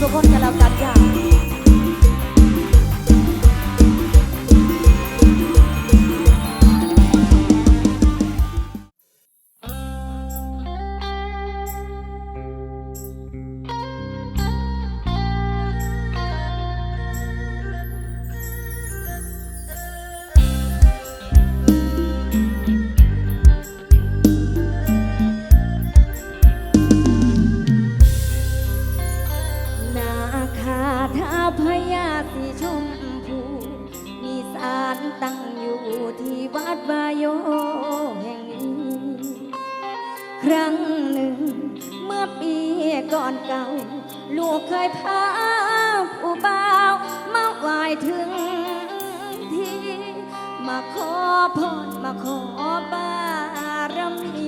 สุคนกันแล้กันยา ขอพรมาขอบารมี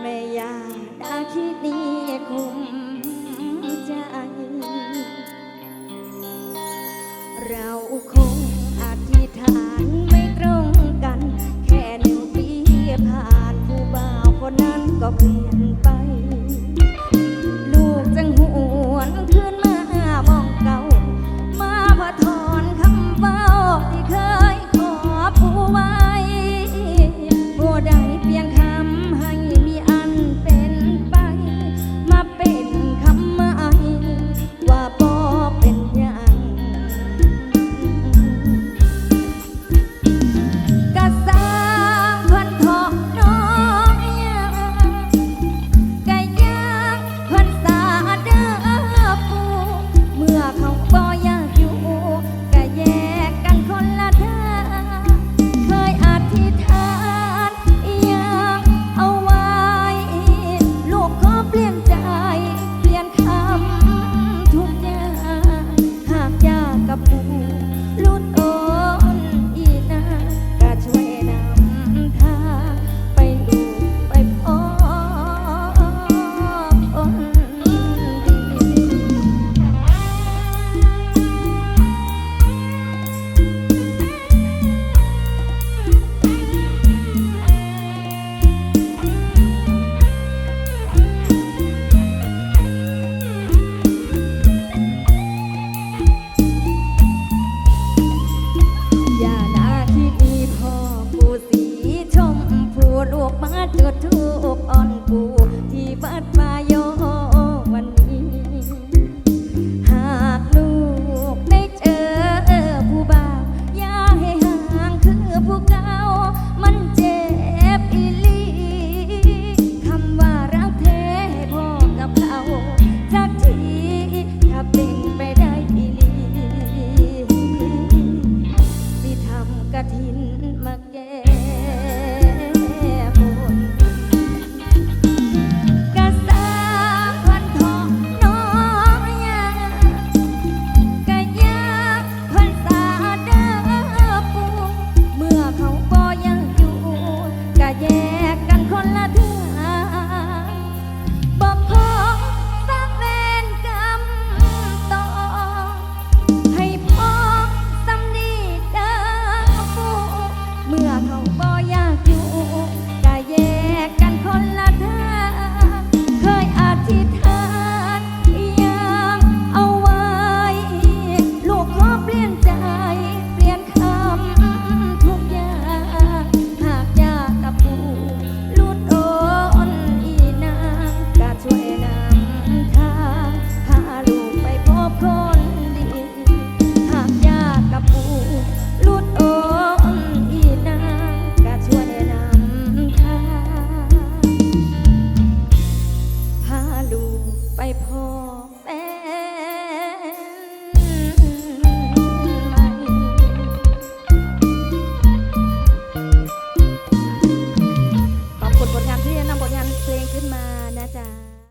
ไม่อยาดาคิดนี้คุ้มใจ เราคงอธิษฐานไม่ตรงกัน แค่หนึ่งปีผ่านผู้บ่าวคนนั้นก็เปลี่ยน วลูกมาจุดทูบอ่อนปู